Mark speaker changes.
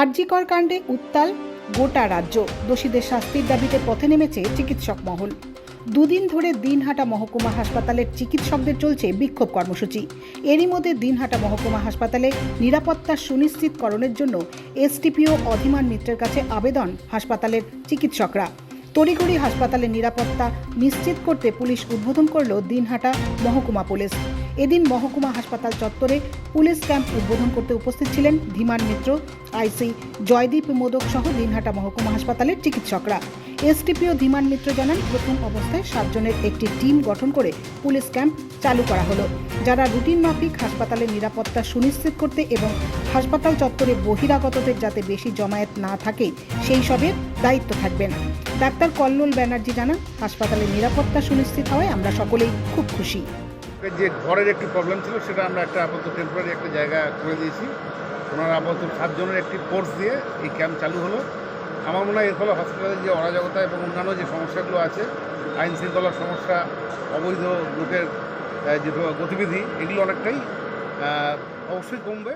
Speaker 1: আরজিকর কাণ্ডে উত্তাল গোটা রাজ্য। দোষীদের শাস্তির দাবিতে পথে নেমেছে চিকিৎসক মহল। দুদিন ধরে দিনহাটা মহকুমা হাসপাতালের চিকিৎসকদের চলছে বিক্ষোভ কর্মসূচি। এরই মধ্যে দিনহাটা মহকুমা হাসপাতালে নিরাপত্তা সুনিশ্চিতকরণের জন্য এসটিপিও অধিমান মিত্রের কাছে আবেদন হাসপাতালের চিকিৎসকরা। তড়িঘড়ি হাসপাতালের নিরাপত্তা নিশ্চিত করতে পুলিশ উদ্বোধন করল দিনহাটা মহকুমা পুলিশ। এদিন মহকুমা হাসপাতাল চত্বরে পুলিশ ক্যাম্প উদ্বোধন করতে উপস্থিত ছিলেন ধীমান মিত্র, আইসি জয়দীপ মোদক সহ দিনহাটা মহকুমা হাসপাতালের চিকিৎসকরা। এসটিপিও ধীমান মিত্র জানান, প্রথম অবস্থায় সাতজনের একটি টিম গঠন করে পুলিশ ক্যাম্প চালু করা হলো। যারা রুটিন মাফিক, হাসপাতালের নিরাপত্তা সুনিশ্চিত করতে এবং হাসপাতাল চত্বরে বহিরাগতদের যাতে বেশি জমায়েত না থাকে, সেই সবের দায়িত্ব থাকবেন। ডাক্তার কল্লোল ব্যানার্জি জানান, হাসপাতালের নিরাপত্তা সুনিশ্চিত হওয়ায় আমরা সকলেই খুব খুশি।
Speaker 2: যে ঘরের একটি প্রবলেম ছিল, সেটা আমরা একটা আপাতত টেম্পোরারি একটা জায়গা করে দিয়েছি। ওনারা আপাতত সাতজনের একটি কোর্স দিয়ে এই ক্যাম্প চালু হলো। আমার মনে হয় এর ফলে হসপিটালের যে অরাজকতা এবং অন্যান্য যে সমস্যাগুলো আছে, আইন শৃঙ্খলার সমস্যা, অবৈধ লোকের যে গতিবিধি, এগুলো অনেকটাই অবশ্যই কমবে।